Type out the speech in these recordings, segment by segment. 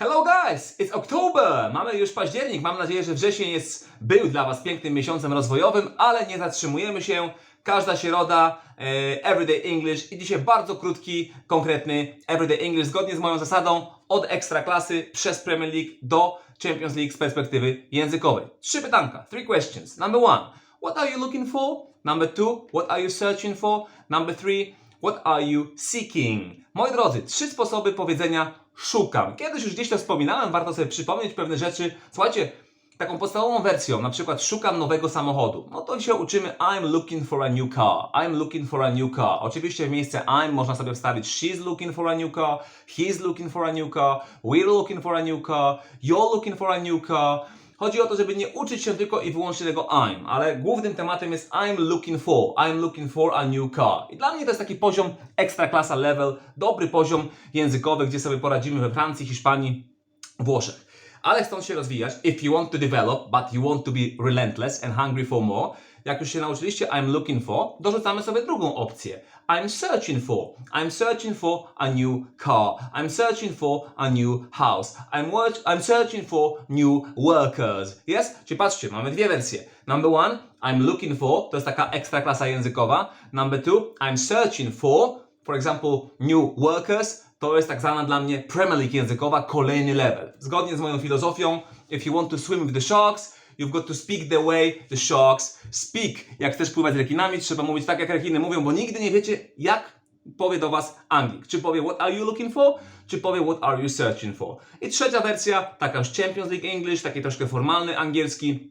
Hello guys, it's October! Mamy już październik. Mam nadzieję, że wrzesień jest, był dla Was pięknym miesiącem rozwojowym, ale nie zatrzymujemy się. Każda środa, e, Everyday English i dzisiaj bardzo krótki, konkretny Everyday English zgodnie z moją zasadą od ekstraklasy przez Premier League do Champions League z perspektywy językowej. Trzy pytanka, three questions. Number one, what are you looking for? Number two, what are you searching for? Number three, What are you seeking? Moi drodzy, trzy sposoby powiedzenia szukam. Kiedyś już gdzieś to wspominałem, warto sobie przypomnieć pewne rzeczy. Słuchajcie, taką podstawową wersją, na przykład szukam nowego samochodu. No to dzisiaj uczymy I'm looking for a new car. I'm looking for a new car. Oczywiście w miejsce I'm można sobie wstawić she's looking for a new car, he's looking for a new car, we're looking for a new car, you're looking for a new car. Chodzi o to, żeby nie uczyć się tylko i wyłącznie tego I'm, ale głównym tematem jest I'm looking for, I'm looking for a new car. I dla mnie to jest taki poziom ekstra klasa level, dobry poziom językowy, gdzie sobie poradzimy we Francji, Hiszpanii, Włoszech. Ale chcąc się rozwijać, if you want to develop, but you want to be relentless and hungry for more, jak już się nauczyliście I'm looking for, dorzucamy sobie drugą opcję. I'm searching for. I'm searching for a new car. I'm searching for a new house. I'm, work, I'm searching for new workers. Yes? Czyli patrzcie, mamy dwie wersje. Number one, I'm looking for, to jest taka ekstra klasa językowa. Number two, I'm searching for, for example, new workers. To jest tak zwana dla mnie Premier League językowa, kolejny level. Zgodnie z moją filozofią, if you want to swim with the sharks, you've got to speak the way the sharks speak. Jak chcesz pływać rekinami, trzeba mówić tak, jak rekiny mówią, bo nigdy nie wiecie, jak powie do Was Anglik. Czy powie what are you looking for, czy powie what are you searching for. I trzecia wersja, taka już Champions League English, taki troszkę formalny angielski.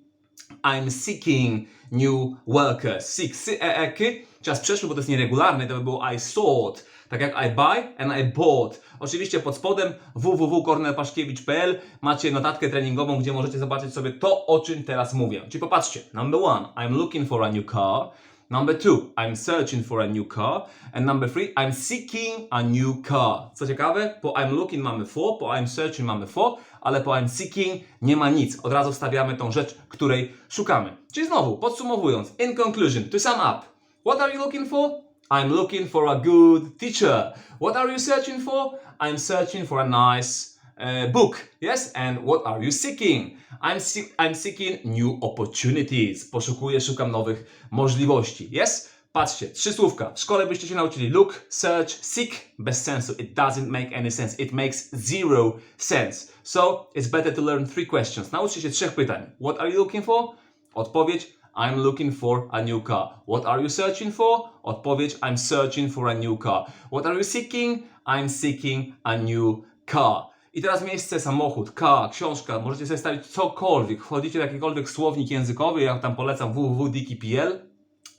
I'm seeking new workers. Seek, sy, e, e, k. Czas przeszły, bo to jest nieregularny, to by było I sought. Tak jak I buy and I bought. Oczywiście pod spodem www.kornelpaszkiewicz.pl macie notatkę treningową, gdzie możecie zobaczyć sobie to, o czym teraz mówię. Czyli popatrzcie. Number one, I'm looking for a new car. Number two, I'm searching for a new car. And number three, I'm seeking a new car. Co ciekawe, po I'm looking mamy for, po I'm searching mamy for, ale po I'm seeking nie ma nic. Od razu wstawiamy tą rzecz, której szukamy. Czyli znowu, podsumowując, in conclusion, to sum up. What are you looking for? I'm looking for a good teacher. What are you searching for? I'm searching for a nice uh, book. Yes? And what are you seeking? I'm, see- I'm seeking new opportunities. Poszukuję, szukam nowych możliwości. Yes? Patrzcie, trzy słówka. W szkole byście się nauczyli look, search, seek. Bez sensu. It doesn't make any sense. It makes zero sense. So, it's better to learn three questions. Nauczcie się trzech pytań. What are you looking for? Odpowiedź I'm looking for a new car. What are you searching for? Odpowiedź I'm searching for a new car. What are you seeking? I'm seeking a new car. I teraz miejsce samochód, car, książka, możecie sobie stawić cokolwiek. Wchodzicie w jakikolwiek słownik językowy, ja tam polecam www.diki.pl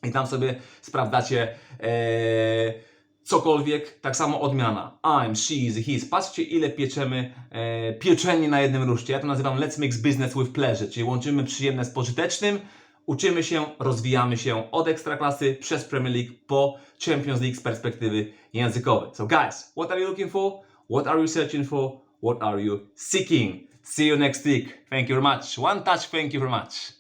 i tam sobie sprawdzacie e, cokolwiek, tak samo odmiana. I'm, she's, his. Patrzcie ile pieczemy e, pieczeni na jednym ruszcie. Ja to nazywam let's mix business with pleasure, czyli łączymy przyjemne z pożytecznym, uczymy się, rozwijamy się od ekstraklasy przez Premier League po Champions League z perspektywy językowej. So guys, what are you looking for? What are you searching for? What are you seeking? See you next week. Thank you very much. One touch, thank you very much.